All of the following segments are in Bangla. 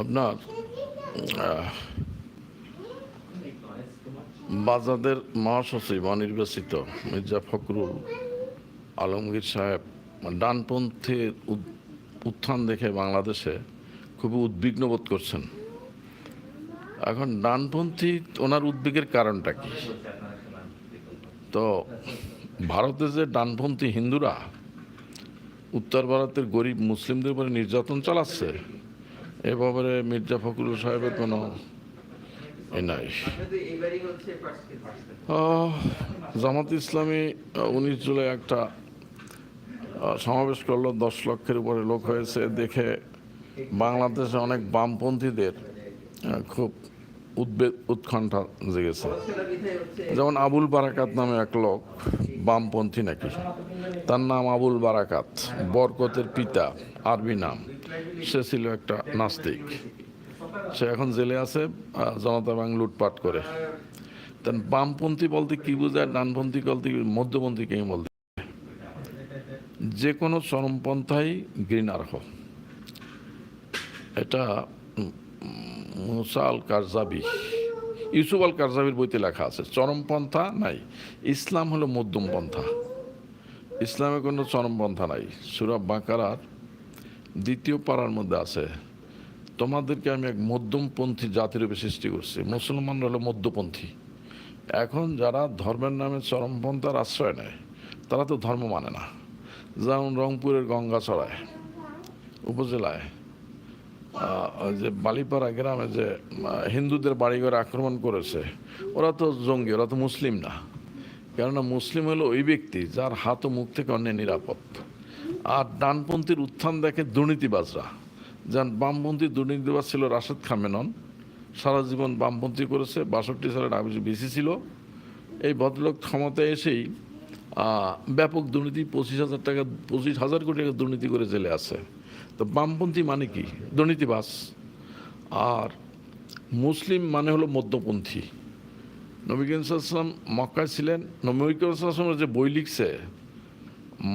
আপনার আহ, বাজাদের মহাসচিব অনির্বাচিত মির্জা ফখরুল আলমগীর সাহেব ডানপন্থীর উত্থান দেখে বাংলাদেশে খুবই উদ্বিগ্ন বোধ করছেন। এখন ডানপন্থী ওনার উদ্বেগের কারণটা কি? তো ভারতে যে ডানপন্থী হিন্দুরা উত্তর ভারতের গরিব মুসলিমদের উপরে নির্যাতন চালাচ্ছে এ ব্যাপারে মির্জা ফখরুল সাহেবের কোনো নাই। জামাত ইসলামী উনিশ জুলাই একটা সমাবেশ করল, দশ লক্ষের উপরে লোক হয়েছে। দেখে বাংলাদেশে অনেক বামপন্থীদের খুব উদ্বেগ, উৎকণ্ঠা জেগেছে। যেমন আবুল বারাকাত নামে এক লোক বামপন্থী নাকি? তার নাম আবুল বারাকাত, বরকতের পিতা, আরবি নাম। সে ছিল একটা নাস্তিক। সে এখন জেলে আছে জনতা ব্যাংক লুটপাট করে। তা বামপন্থী বলতে কি বোঝায়? ডানপন্থী বলতে মধ্যপন্থী কে বলতে যে কোনো চরমপন্থাই ঘৃণার্হ। এটা মুসাল মুসা কারজাবি ইউসুফ আল কারজাবির বইতে লেখা আছে চরমপন্থা নাই। ইসলাম হলো মধ্যম পন্থা। ইসলামে কোনো চরমপন্থা নাই। সুরাব বাঁকারার দ্বিতীয় পাড়ার মধ্যে আছে তোমাদেরকে আমি এক মধ্যমপন্থী জাতির রূপে সৃষ্টি করছি। মুসলমানরা হলো মধ্যপন্থী। এখন যারা ধর্মের নামে চরমপন্থার আশ্রয় নেয় তারা তো ধর্ম মানে না। যেমন রংপুরের গঙ্গাচড়ায় উপজেলায় আহ, ওই যে বালিপাড়া গ্রামে যে হিন্দুদের বাড়িঘরে আক্রমণ করেছে, ওরা তো জঙ্গি, ওরা তো মুসলিম না। কেননা মুসলিম হলো ওই ব্যক্তি যার হাত ও মুখ থেকে অন্য নিরাপদ। আর ডানপন্থীর উত্থান দেখে দুর্নীতিবাজরা। যেমন বামপন্থী দুর্নীতিবাজ ছিল রাশেদ খামেনন। সারা জীবন বামপন্থী করেছে, বাষট্টি সালের আবিষ্ বেশি ছিল। এই ভদ্রলোক ক্ষমতায় এসেই ব্যাপক দুর্নীতি, পঁচিশ হাজার টাকা, পঁচিশ হাজার কোটি টাকা দুর্নীতি করে জেলে আছে। তো বামপন্থী মানে কি? দুর্নীতিবাস আর মুসলিম মানে হলো মধ্যপন্থী। নবী সাল্লাম মক্কায় ছিলেন। নবী করিম সাল্লামের যে বই লিখছে,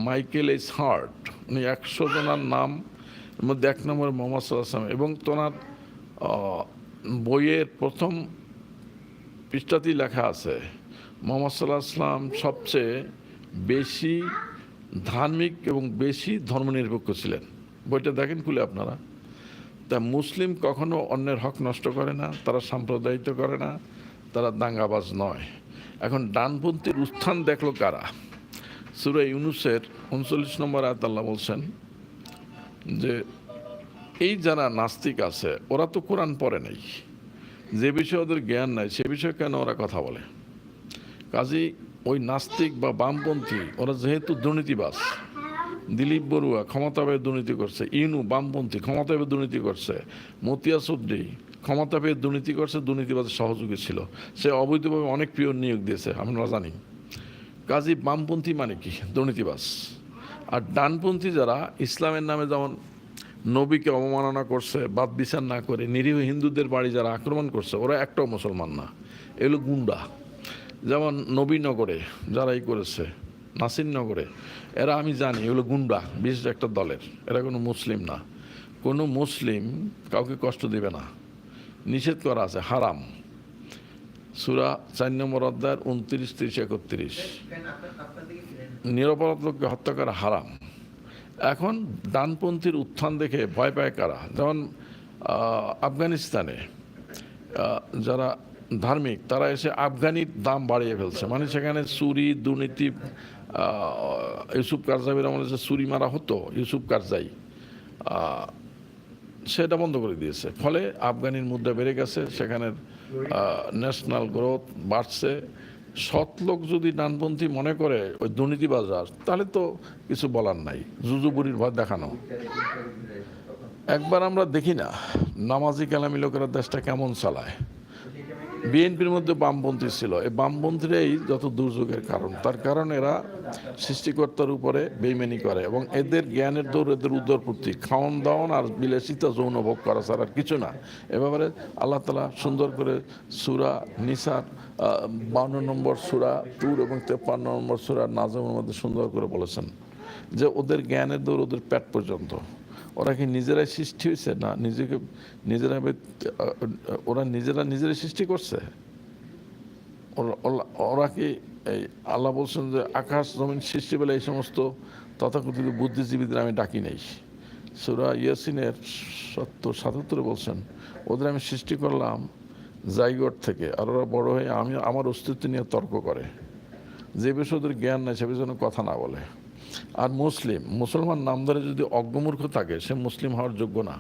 মাইকেল এইস হার্ট, উনি একশো জনার নাম মধ্যে এক নম্বর মোহাম্মদ সাল্লাম এবং তোনার বইয়ের প্রথম পৃষ্ঠাতেই লেখা আছে, মোহাম্মদ সাল্লাহ আসলাম সবচেয়ে বেশি ধার্মিক এবং বেশি ধর্মনিরপেক্ষ ছিলেন। বইটা দেখেন খুলে আপনারা। তা মুসলিম কখনো অন্যের হক নষ্ট করে না, তারা সাম্প্রদায়িত করে না, তারা দাঙ্গাবাজ নয়। এখন ডানপন্থীর উত্থান দেখল কারা? সুরা ইউনুসের উনচল্লিশ নম্বর আয়াত আল্লাহ বলছেন যে, এই যারা নাস্তিক আছে, ওরা তো কোরআন পড়ে নাই। যে বিষয়ে ওদের জ্ঞান নাই, সে বিষয়ে কেন ওরা কথা বলে? কাজেই ওই নাস্তিক বা বামপন্থী, ওরা যেহেতু দুর্নীতিবাজ দিলীপ বড়ুয়া ক্ষমতা পেয়ে দুর্নীতি করছে ইনু বামপন্থী ক্ষমতা পেয়ে দুর্নীতি করছে মতিয়া ক্ষমতা পেয়ে দুর্নীতি করছে দুর্নীতিবাজের সহযোগী ছিল। সে অবৈধভাবে অনেক প্রিয় নিয়োগ দিয়েছে আমরা জানি কাজী বামপন্থী মানে কি? দুর্নীতিবাস আর ডানপন্থী যারা ইসলামের নামে যেমন নবীকে অবমাননা করছে, বাদ বিচার না করে, নিরীহ হিন্দুদের বাড়ি যারা আক্রমণ করছে, ওরা একটাও মুসলমান না। এগুলো গুন্ডা। যেমন নবীনগরে যারাই করেছে নাসিরনগরে। এরা আমি জানি, এগুলো গুন্ডা, বিশেষ একটা দলের। এরা কোনো মুসলিম না। কোনো মুসলিম কাউকে কষ্ট দিবে না। নিষেধ করা আছে, হারাম। সুরা চার নম্বর অধ্যায়ের উনত্রিশ, তিরিশ, একত্রিশ। নিরপরাধ লোককে হত্যা করা হারাম। এখন ডানপন্থীর উত্থান দেখে ভয় পায় কারা? যেমন আফগানিস্তানে যারা ধার্মিক, তারা এসে আফগানির দাম বাড়িয়ে ফেলছে। মানে সেখানে চুরি, দুর্নীতি ইউসুফ কারজাইয়ের আমলে যে চুরি মারা হতো, ইউসুফ কারজাই সেটা বন্ধ করে দিয়েছে। ফলে আফগানির মুদ্রা বেড়ে গেছে, সেখানের ন্যাশনাল গ্রোথ বাড়ছে। সৎ লোক যদি ডানপন্থী মনে করে ওই দুর্নীতিবাজার তাহলে তো কিছু বলার নাই। জুজুবুরির ভয় দেখানো। একবার আমরা দেখি না, নামাজি কালামী লোকেরা দেশটা কেমন চালায়। বিএনপির মধ্যে বামপন্থী ছিল। এই বামপন্থীরাই যত দুর্যোগের কারণ, তার কারণ এরা সৃষ্টিকর্তার উপরে বেইমানি করে এবং এদের জ্ঞানের দৌড়, এদের উদ্দরপূর্তি খাওয়ান দাওয়ান আর বিলাসিতা যৌন ভোগ করা ছাড়া আর কিছু না। এ ব্যাপারে আল্লাহ তালা সুন্দর করে সুরা নিসার বাউন্ন নম্বর সুরা টুর এবং তেপ্পান্ন নম্বর সুরা নাজমের মধ্যে সুন্দর করে বলেছেন যে ওদের জ্ঞানের দৌড় ওদের পেট পর্যন্ত। ওরা কি নিজেরাই সৃষ্টি হয়েছে? না, নিজেকে, নিজেরা ওরা নিজেরা নিজেরাই সৃষ্টি করছে? ওরা- কি এই আল্লাহ বলছেন যে আকাশ, জমিন, সৃষ্টি বেলা এই সমস্ত তথাকথিত বুদ্ধিজীবীদের আমি ডাকি নাই। সুরা ইয়াসিনের সত্তর, সাতাত্তরে বলছেন, ওদের আমি সৃষ্টি করলাম জাইগট থেকে, আর ওরা বড় হয়ে আমি আমার অস্তিত্ব নিয়ে তর্ক করে। যে বিষয়ে ওদের জ্ঞান নেই, সে বিষয়ে কথা না বলে। আর মুসলিম, মুসলমান নাম ধরে যদি অজ্ঞমূর্খ থাকে, সে মুসলিম হওয়ার যোগ্য না।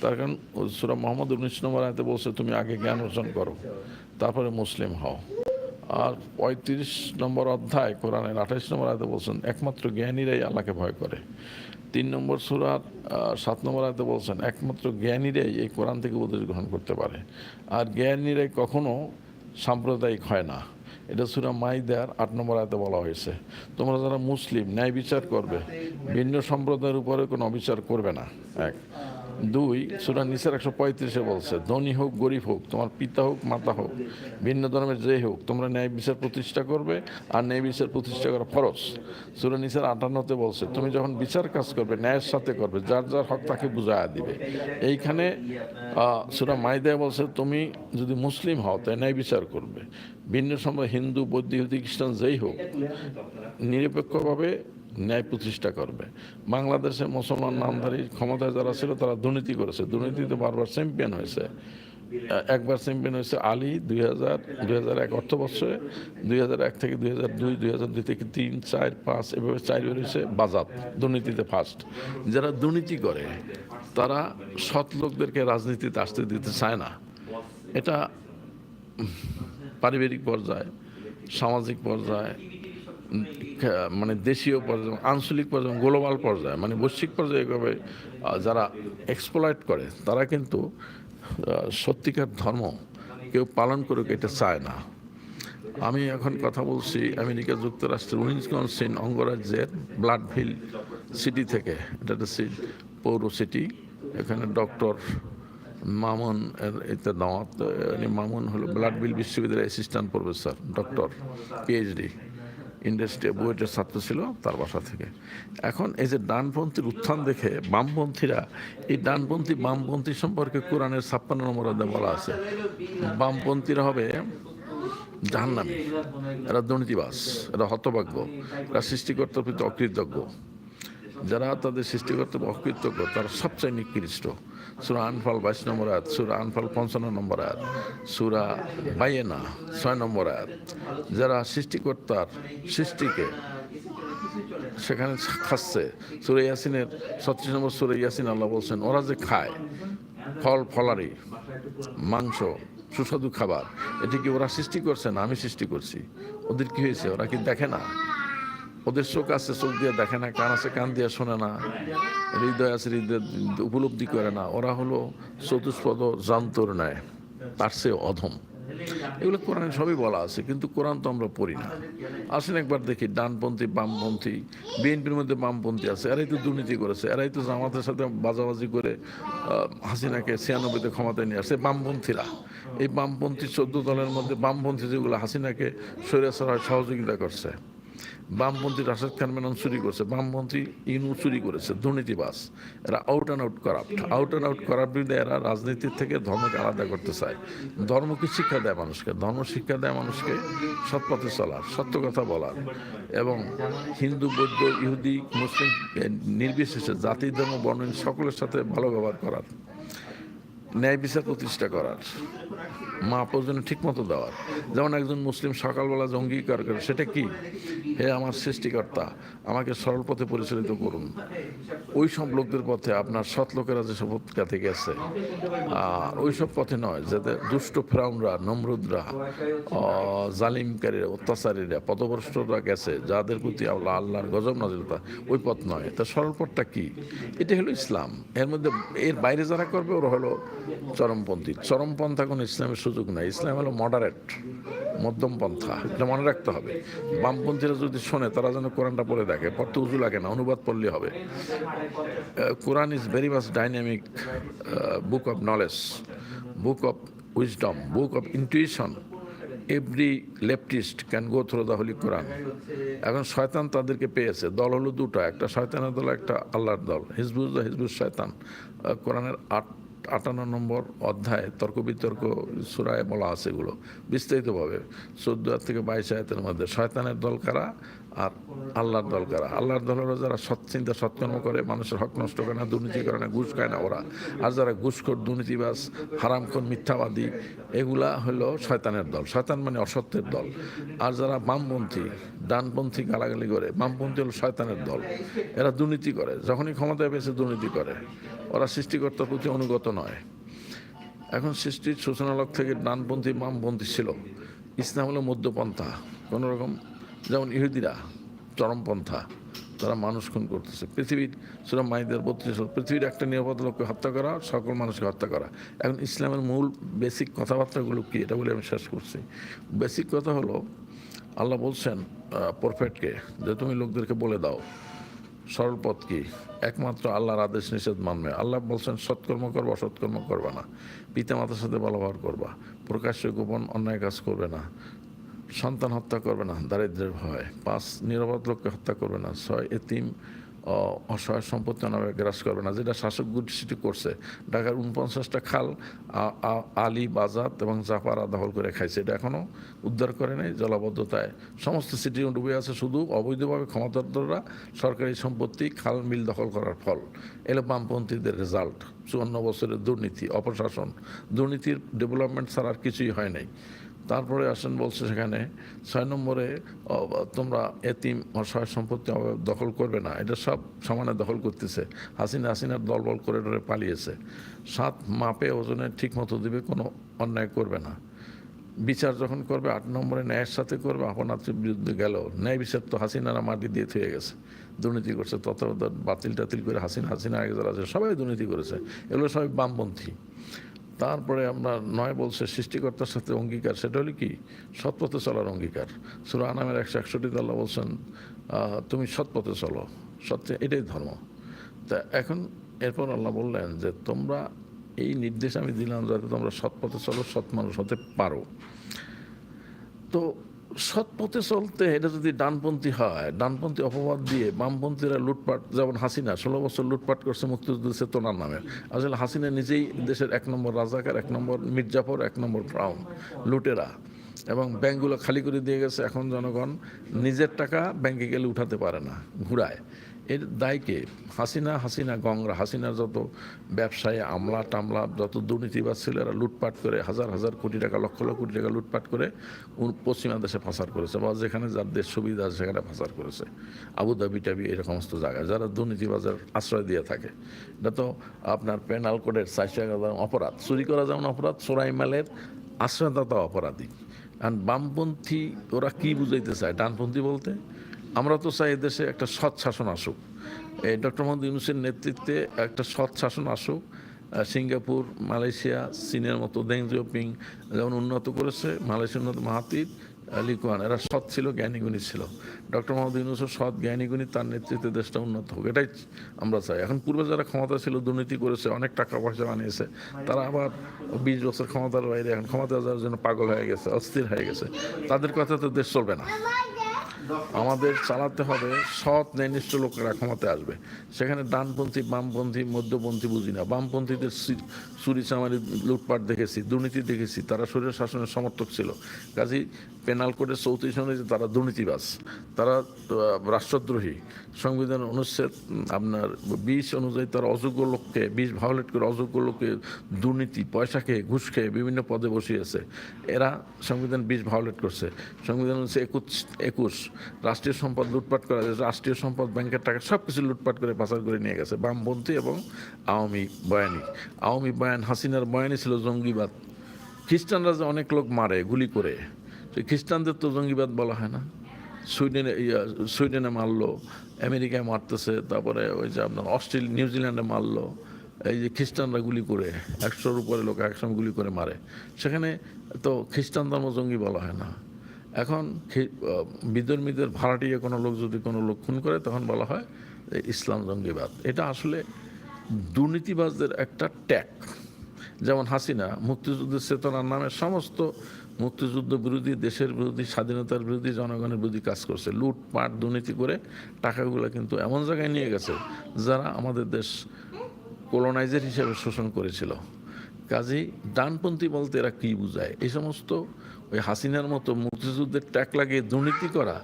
তার কারণ সুরা মোহাম্মদ উনিশ নম্বর আয়তে বলছে, তুমি আগে জ্ঞান অর্জন করো, তারপরে মুসলিম হও। আর পঁয়ত্রিশ নম্বর অধ্যায় কোরআনের আঠাইশ নম্বর আয়তে বলছেন, একমাত্র জ্ঞানীরাই আল্লাহকে ভয় করে। তিন নম্বর সুরার সাত নম্বর আয়তে বলছেন, একমাত্র জ্ঞানীরাই এই কোরআন থেকে উপদেশ গ্রহণ করতে পারে। আর জ্ঞানীরাই কখনো সাম্প্রদায়িক হয় না। এটা সুরা মাইদার আট নম্বর আয়তে বলা হয়েছে। তোমরা যারা মুসলিম, ন্যায় বিচার করবে। ভিন্ন সম্প্রদায়ের উপরে কোনো অবিচার করবে না। এক। দুই, সুরা নিসার একশো পঁয়ত্রিশে বলছে, ধনী হোক, গরিব হোক, তোমার পিতা হোক, মাতা হোক, ভিন্ন ধর্মের যে হোক, তোমরা ন্যায় বিচার প্রতিষ্ঠা করবে, আর ন্যায় বিচার প্রতিষ্ঠা করা ফরজ। সুরা নিসার আটান্নতে বলছে, তুমি যখন বিচার কাজ করবে, ন্যায়ের সাথে করবে, যার যার হক তাকে বুঝাইয়া দিবে। এইখানে সুরা মাইদায় বলছে, তুমি যদি মুসলিম হও তাই ন্যায় বিচার করবে। ভিন্ন সময় হিন্দু, বৌদ্ধ খ্রিস্টান, যেই হোক, নিরপেক্ষভাবে ন্যায় প্রতিষ্ঠা করবে। বাংলাদেশে মুসলমান নামধারী ক্ষমতায় যারা ছিল, তারা দুর্নীতি করেছে। দুর্নীতিতে বারবার চ্যাম্পিয়ন হয়েছে। একবার চ্যাম্পিয়ন হয়েছে আলী দুই হাজার দুই হাজার এক অর্থ বছরে, দুই হাজার এক থেকে দুই হাজার দুই দুই হাজার দুই থেকে তিন, চার, পাঁচ, এভাবে চার বেরিয়েছে বাজাত, দুর্নীতিতে ফার্স্ট যারা দুর্নীতি করে, তারা সৎ লোকদেরকে রাজনীতিতে আসতে দিতে চায় না। এটা পারিবারিক পর্যায়ে, সামাজিক পর্যায়ে মানে দেশীয় পর্যায়ে আঞ্চলিক পর্যায়ে গ্লোবাল পর্যায়ে মানে বৈশ্বিক পর্যায়ে এভাবে যারা এক্সপ্লয়েট করে, তারা কিন্তু সত্যিকার ধর্ম কেউ পালন করুক এটা চায় না। আমি এখন কথা বলছি আমেরিকা যুক্তরাষ্ট্রের উইনসকনসিন অঙ্গরাজ্যের ব্লাডভিল সিটি থেকে। এটা একটা পৌর সিটি। এখানে ডক্টর মামুন এতে দাওয়াত উনি মামুন হলো ব্লাডভিল বিশ্ববিদ্যালয়ের assistant professor doctor PhD industry বুয়েটের ছাত্র ছিল তার বাসা থেকে। এখন এই যে ডানপন্থীর উত্থান দেখে বামপন্থীরা, এই ডানপন্থী বামপন্থী সম্পর্কে কোরআনের ছাপ্পান্ন নম্বর বলা আছে, বামপন্থীরা হবে জাহান্নামী, এরা দুর্নীতিবাস এরা হতভাগ্য, এরা সৃষ্টিকর্তার প্রতি অকৃতজ্ঞ। যারা তাদের সৃষ্টিকর্তার প্রতি অকৃতজ্ঞ, তারা সবচেয়ে নিকৃষ্ট। সুরা আনফাল বাইশ নম্বর আয়াত, সুরা আনফাল পঞ্চান্ন নম্বর আয়াত, সুরা বাইয়েনা ছয় নম্বর আয়াত। যারা সৃষ্টিকর্তার সৃষ্টিকে সেখানে খাচ্ছে, সুরে ইয়াসিনের ছত্রিশ নম্বর সুরে ইয়াসিন আল্লাহ বলছেন, ওরা যে খায়, ফল, ফলারি, মাংস, সুস্বাদু খাবার, এটি কি ওরা সৃষ্টি করছে না আমি সৃষ্টি করছি? ওদের কি হয়েছে? ওরা কি দেখে না? ওদের চোখ আছে, চোখ দিয়ে দেখে না, কান আছে, কান দিয়ে শোনে না। হৃদয় আছে, হৃদয় উপলব্ধি করে না। ওরা হলো চতুষ্পদ যন্ত্র নেয় তার সে অধম। এগুলো কোরআনে সবই বলা আছে, কিন্তু কোরআন তো আমরা পড়ি না। আসেন একবার দেখি, ডানপন্থী, বামপন্থী, বিএনপির মধ্যে বামপন্থী আছে, এরাই তো দুর্নীতি করেছে, এরাই তো জামাতের সাথে বাজাবাজি করে হাসিনাকে ছিয়ানব্বইতে ক্ষমতায় নিয়ে আসছে বামপন্থীরা। এই বামপন্থী চোদ্দ দলের মধ্যে বামপন্থী যেগুলো হাসিনাকে সৈরাসরায় সহযোগিতা করছে। বামপন্থী রাশেদ খান মেনন চুরি করছে, বামপন্থী ইনু চুরি করেছে দুর্নীতিবাস এরা out and out corrupt out and out বিরুদ্ধে এরা রাজনীতির থেকে ধর্মকে আলাদা করতে চায়। ধর্মকে শিক্ষা দেয় মানুষকে, ধর্ম শিক্ষা দেয় মানুষকে সৎ পথে চলার, সত্য কথা বলার। এবং হিন্দু, বৌদ্ধ, ইহুদি, মুসলিম নির্বিশেষে জাতি, ধর্ম, বর্ণ, সকলের সাথে ভালো ব্যবহার করার। ন্যায় বিচার প্রতিষ্ঠা করার মা ঠিক মতো দেওয়ার। যেমন একজন মুসলিম সকালবেলা যে অঙ্গীকার করে, সেটা কি? হে আমার সৃষ্টিকর্তা, আমাকে সরল পথে পরিচালিত করুন। ওই সব লোকদের পথে আপনার সৎ লোকেরা যেসব পথে গেছে আর ওই সব পথে নয়, যাতে দুষ্ট ফ্রাউনরা, নমরুদরা জালিমকারীরা, অত্যাচারীরা, পদভ্রষ্টরা গেছে, যাদের প্রতি আল্লাহ, আল্লাহর গজব নাজিলতা ওই পথ নয়। তা সরল পথটা কি? এটা হলো ইসলাম। এর মধ্যে, এর বাইরে যারা করবে, ওরা হলো চরমপন্থী। চরমপন্থা কোনো ইসলামের সুযোগ নাই। ইসলাম হলো মডারেট মধ্যম পন্থা। এটা মনে রাখতে হবে। বামপন্থীরা যদি শোনে, তারা যেন কোরআনটা পড়ে দেখে। পড়তে উজু লাগে না, অনুবাদ পড়লে হবে। Quran is very much dynamic book of knowledge book of wisdom book of intuition every leftist can go through the holy Quran এখন শয়তান তাদেরকে পেয়েছে। দল হলো দুটো। একটা শয়তানের দল, একটা আল্লাহর দল। হিজবুজ হিজবুজ শয়তান। কোরআনের আট আটান্ন নম্বর অধ্যায়, তর্ক বিতর্ক সুরায় বলা আছে এগুলো। বিস্তারিতভাবে চোদ্দ থেকে বাইশ আয়াতের মধ্যে। শয়তানের দল কারা? আর আল্লাহর দল কারা? আল্লাহর দল হলো যারা সৎচিন্তা সৎকর্ম করে, মানুষের হক নষ্ট করে না, দুর্নীতি করে না, ঘুষ খায় না ওরা। আর যারা ঘুষখোর, দুর্নীতিবাজ, হারামখোর, মিথ্যাবাদী, এগুলা হলো শয়তানের দল। শয়তান মানে অসত্যের দল। আর যারা বামপন্থী, ডানপন্থী গালাগালি করে, বামপন্থী হলো শয়তানের দল। এরা দুর্নীতি করে। যখনই ক্ষমতায় পেয়েছে দুর্নীতি করে, ওরা সৃষ্টিকর্তার প্রতি অনুগত নয়। এখন সৃষ্টির সূচনালক থেকে ডানপন্থী, বামপন্থী ছিল। ইসলাম হলো মধ্যপন্থা। কোনো রকম যেমন ইহুদিরা চরমপন্থা তারা মানুষ খুন করতেছে। পৃথিবীর সুরাম মাইদের বত্রিশ পৃথিবীর একটা নিরাপদ লোককে হত্যা করা, সকল মানুষকে হত্যা করা। এখন ইসলামের মূল বেসিক কথাবার্তাগুলো কী, এটা বলে আমি শেষ করছি। বেসিক কথা হলো, আল্লাহ বলছেন প্রফেটকে যে তুমি লোকদেরকে বলে দাও, সরল পথ কি? একমাত্র আল্লাহর আদেশ নিষেধ মানবে। আল্লাহ বলছেন, সৎকর্ম করবা সৎকর্ম করবা না। পিতা মাতার সাথে ভালো ব্যবহার করবা। প্রকাশ্যে গোপন অন্যায় কাজ করবে না। সন্তান হত্যা করবে না, দারিদ্রের ভয়। পাঁচ, নিরাপদ লোককে হত্যা করবে না। ছয়, এতিম অসহায় সম্পত্তি অনাবে গ্রাস করবে না। যেটা শাসক গোষ্ঠী করছে। ঢাকার উনপঞ্চাশটা খাল আলী, বাজাত এবং জাপারা দখল করে খাইছে। এটা এখনও উদ্ধার করে নেই জলাবদ্ধতায়। সমস্ত সিটি ডুবে আছে শুধু অবৈধভাবে ক্ষমতাধররা সরকারি সম্পত্তি, খাল, মিল দখল করার ফল। এলো বামপন্থীদের রেজাল্ট চুয়ান্ন বছরের দুর্নীতি, অপশাসন। দুর্নীতির ডেভেলপমেন্ট ছাড়া আর কিছুই হয় নাই। তারপরে আসেন বলছে সেখানে, ছয় নম্বরে তোমরা এতিম অসহায় সম্পত্তি দখল করবে না। এটা সব সমানে দখল করতেছে। হাসিনা, হাসিনার দলবল করে ডরে পালিয়েছে। সাত মাপে ওজনে ঠিক মতো দিবে, কোনো অন্যায় করবে না। বিচার যখন করবে, আট নম্বরে ন্যায়ের সাথে করবে আপনার বিরুদ্ধে গেল ন্যায় বিচার তো হাসিনারা মাটি দিয়ে থয়ে গেছে। দুর্নীতি করছে, তত্ত্বাবধান বাতিল টাতিল করে হাসিনা হাসিনা আগে যারা আছে, সবাই দুর্নীতি করেছে। এগুলো সবাই বামপন্থী। তারপরে আমরা নয় বলছে সৃষ্টিকর্তার সাথে অঙ্গীকার, সেটা হলো কি? সৎপথে চলার অঙ্গীকার। সুরা আনামের একশো একষট্টি আল্লাহ বলছেন তুমি সৎপথে চলো। সত্যি এটাই ধর্ম। তা এখন এরপর আল্লাহ বললেন যে, তোমরা এই নির্দেশ আমি দিলাম যাতে তোমরা সৎপথে চলো, সৎ মানুষ হতে পারো। তো সৎ পথে চলতে এটা যদি ডানপন্থী হয়, ডানপন্থী অপবাদ দিয়ে বামপন্থীরা লুটপাট, যেমন হাসিনা, ষোলো বছর লুটপাট করছে মুক্তিযুদ্ধ চেতনার নামে। আসলে হাসিনা নিজেই দেশের এক নম্বর রাজাকার, এক নম্বর মির্জাফর, এক নম্বর ফ্রাউন লুটেরা। এবং ব্যাংকগুলো খালি করে দিয়ে গেছে এখন জনগণ। নিজের টাকা ব্যাঙ্কে গেলে উঠাতে পারে না, ঘুরায়। এর দায়কে হাসিনা হাসিনা গংরা হাসিনার যত ব্যবসায়ী, আমলা টামলা যত দুর্নীতিবাদ ছিল এরা লুটপাট করে, হাজার হাজার কোটি টাকা, লক্ষ লক্ষ কোটি টাকা লুটপাট করে পশ্চিমা দেশে ফাঁসার করেছে বা যেখানে যার দেশ সুবিধা আছে সেখানে ফাঁসার করেছে। আবুধাবি টাবি এই সমস্ত জায়গায় যারা দুর্নীতিবাজের আশ্রয় দিয়ে থাকে, এটা তো আপনার পেনাল কোডের চারশো অপরাধ। চুরি করা যেমন অপরাধ সোরাই মালের আশ্রয়দাতা অপরাধী কারণ বামপন্থী ওরা কি বুঝাইতে চায়? ডানপন্থী বলতে আমরা তো চাই দেশে একটা সৎ শাসন আসুক। এই ডক্টর মোহাম্মদ ইউনুসের নেতৃত্বে একটা সৎ শাসন আসুক। সিঙ্গাপুর, মালয়েশিয়া, চীনের মতো দেং জিওপিং যেমন উন্নত করেছে, মালয়েশিয়ার উন্নত মাহাতির লিকুয়ান, এরা সৎ ছিল জ্ঞানীগুণী ছিল। ডক্টর মোহাম্মদ ইউনুসও সৎ জ্ঞানীগুণী তার নেতৃত্বে দেশটা উন্নত হোক, এটাই আমরা চাই। এখন পূর্বে যারা ক্ষমতা ছিল, দুর্নীতি করেছে, অনেক টাকা পয়সা বানিয়েছে, তারা আবার বিশ বছর ক্ষমতার বাইরে এখন ক্ষমতা যাওয়ার জন্য পাগল হয়ে গেছে, অস্থির হয়ে গেছে। তাদের কথা তো দেশ চলবে না। আমাদের চালাতে হবে সৎ ন্যায়নিষ্ঠ লোকেরা ক্ষমতায় আসবে। সেখানে ডানপন্থী, বামপন্থী, মধ্যপন্থী বুঝি না। বামপন্থীদের চুরি চামারি লুটপাট দেখেছি, দুর্নীতি দেখেছি, তারা শরীর শাসনের সমর্থক ছিল। কাজেই পেনাল কোডের চৌত্রিশ অনুযায়ী তারা দুর্নীতিবাজ তারা রাষ্ট্রদ্রোহী। সংবিধান অনুচ্ছেদ আপনার বিশ অনুযায়ী তারা অযোগ্য লোককে বিষ ভায়োলেট করে অযোগ্য লোককে দুর্নীতি, পয়সা খেয়ে, ঘুষ খেয়ে বিভিন্ন পদে বসিয়েছে এরা সংবিধান বিষ ভায়োলেট করছে। সংবিধান হচ্ছে একুশ একুশ। রাষ্ট্রীয় সম্পদ লুটপাট করা রাষ্ট্রীয় সম্পদ ব্যাংকের টাকা সব কিছু লুটপাট করে পাচার করে নিয়ে গেছে। বামপন্থী এবং আওয়ামী বয়ানি। আওয়ামী বয়ান, হাসিনার বয়ানি ছিল জঙ্গিবাদ। খ্রিস্টানরা যে অনেক লোক মারে, গুলি করে। খ্রিস্টানদের তো জঙ্গিবাদ বলা হয় না। সুইডেনে সুইডেনে মারলো, আমেরিকায় মারতেছে, তারপরে ওই যে আপনার অস্ট্রেলিয়া নিউজিল্যান্ডে মারলো, এই যে খ্রিস্টানরা গুলি করে, একশোর উপরে লোক একসঙ্গে গুলি করে মারে। সেখানে তো খ্রিস্টান ধর্ম জঙ্গি বলা হয় না। এখন বিধর্মীদের ভাড়াটিয়ে কোনো লোক যদি কোনো লোক খুন করে, তখন বলা হয় ইসলাম জঙ্গিবাদ। এটা আসলে দুর্নীতিবাজদের একটা ট্যাগ। যেমন হাসিনা, মুক্তিযুদ্ধের চেতনার নামে সমস্ত মুক্তিযুদ্ধ বিরোধী, দেশের বিরোধী, স্বাধীনতার বিরোধী জনগণের বিরোধী কাজ করছে। লুটপাট, দুর্নীতি করে টাকাগুলো কিন্তু এমন জায়গায় নিয়ে গেছে যারা আমাদের দেশ কোলোনাইজার হিসেবে শোষণ করেছিল। কাজেই ডানপন্থী বলতে এরা কী বুঝায়? এই সমস্ত ওই হাসিনার মতো মুক্তিযুদ্ধের ট্যাক লাগিয়ে দুর্নীতি করা,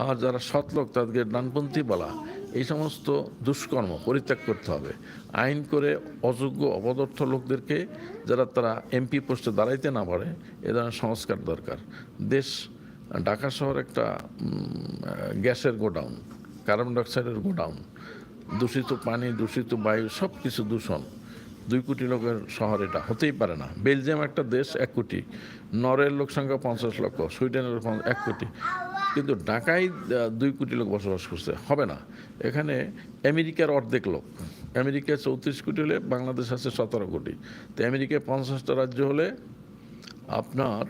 আর যারা সৎ লোক তাদেরকে ডানপন্থী বলা এই সমস্ত দুষ্কর্ম পরিত্যাগ করতে হবে। আইন করে অযোগ্য অপদর্থ লোকদেরকে যারা তারা এমপি পোস্টে দাঁড়াইতে না পারে, এ ধরনের সংস্কার দরকার। দেশ, ঢাকা শহর একটা গ্যাসের গোডাউন, কার্বন ডাইঅক্সাইডের গোডাউন, দূষিত পানি, দূষিত বায়ু সব কিছু দূষণ। দুই কোটি লোকের শহর এটা, হতেই পারে না। বেলজিয়াম একটা দেশ, এক কোটি। নরওয়ের লোক সংখ্যা পঞ্চাশ লক্ষ, সুইডেনের এক কোটি। কিন্তু ঢাকায় দুই কোটি লোক বসবাস করছে। হবে না। এখানে আমেরিকার অর্ধেক লোক। আমেরিকায় চৌত্রিশ কোটি হলে বাংলাদেশ আছে সতেরো কোটি। তো আমেরিকায় পঞ্চাশটা রাজ্য হলে আপনার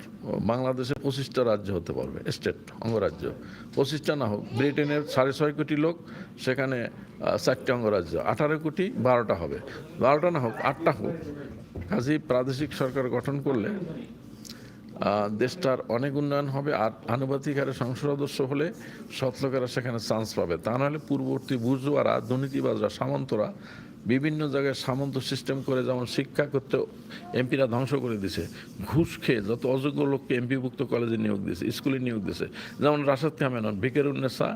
বাংলাদেশে পঁচিশটা রাজ্য হতে পারবে, স্টেট, অঙ্গরাজ্য। পঁচিশটা না হোক, ব্রিটেনের সাড়ে ছয় কোটি লোক, সেখানে চারটে অঙ্গরাজ্য। আঠারো কোটি, বারোটা হবে। বারোটা না হোক, আটটা হোক। কাজেই প্রাদেশিক সরকার গঠন করলে দেশটার অনেক উন্নয়ন হবে, আর আনুপাতিক হারে সংসদ সদস্য হলে সৎলোকেরা সেখানে চান্স পাবে। তা নাহলে পূর্ববর্তী বুর্জোয়ারা, দুর্নীতিবাজরা, সামন্তরা বিভিন্ন জায়গায় সামন্ত সিস্টেম করে যেমন শিক্ষা করতে এমপিরা ধ্বংস করে দিছে, ঘুষ খেয়ে যত অযোগ্য লোককে এমপিভুক্ত কলেজে নিয়োগ দিয়েছে স্কুলে নিয়োগ দিয়েছে, যেমন রাশাদ কামেনন বিকেরুন্নেসা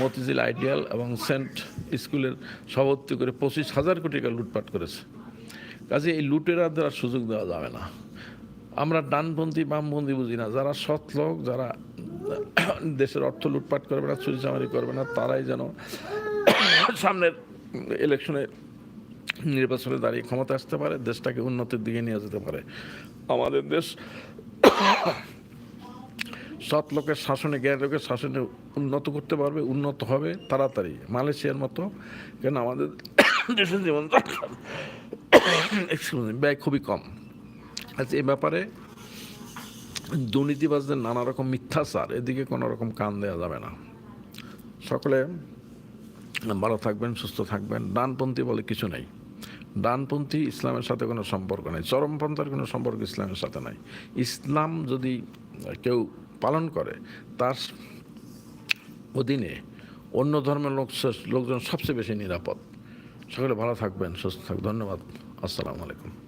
মতিঝিল আইডিয়াল এবং সেন্ট স্কুলের সভাপতি করে পঁচিশ হাজার কোটি টাকা লুটপাট করেছে। কাজে এই লুটেরাদের আর সুযোগ দেওয়া যাবে না। আমরা ডানপন্থী, বামপন্থী বুঝি না। যারা সৎ লোক, যারা দেশের অর্থ লুটপাট করবে না, চুরিচামারি করবে না, তারাই যেন সামনের ইলেকশনে নির্বাচনে দাঁড়িয়ে ক্ষমতা আসতে পারে, দেশটাকে উন্নতির দিকে নিয়ে যেতে পারে। আমাদের দেশ সৎ লোকের শাসনে, জ্ঞান লোকের শাসনে উন্নত করতে পারবে, উন্নত হবে তাড়াতাড়ি, মালয়েশিয়ার মতো। কেন? আমাদের দেশের জীবন ব্যয় খুবই কম। আচ্ছা এ ব্যাপারে দুর্নীতিবাজদের নানা রকম মিথ্যাচার, এদিকে কোনো রকম কান দেওয়া যাবে না। সকলে ভালো থাকবেন, সুস্থ থাকবেন। ডানপন্থী বলে কিছু নেই। ডানপন্থী ইসলামের সাথে কোনো সম্পর্ক নেই। চরমপন্থার কোনো সম্পর্ক ইসলামের সাথে নাই। ইসলাম যদি কেউ পালন করে, তার অধীনে অন্য ধর্মের লোক লোকজন সবচেয়ে বেশি নিরাপদ। সকলে ভালো থাকবেন, সুস্থ থাকবেন। ধন্যবাদ। আসসালামু আলাইকুম।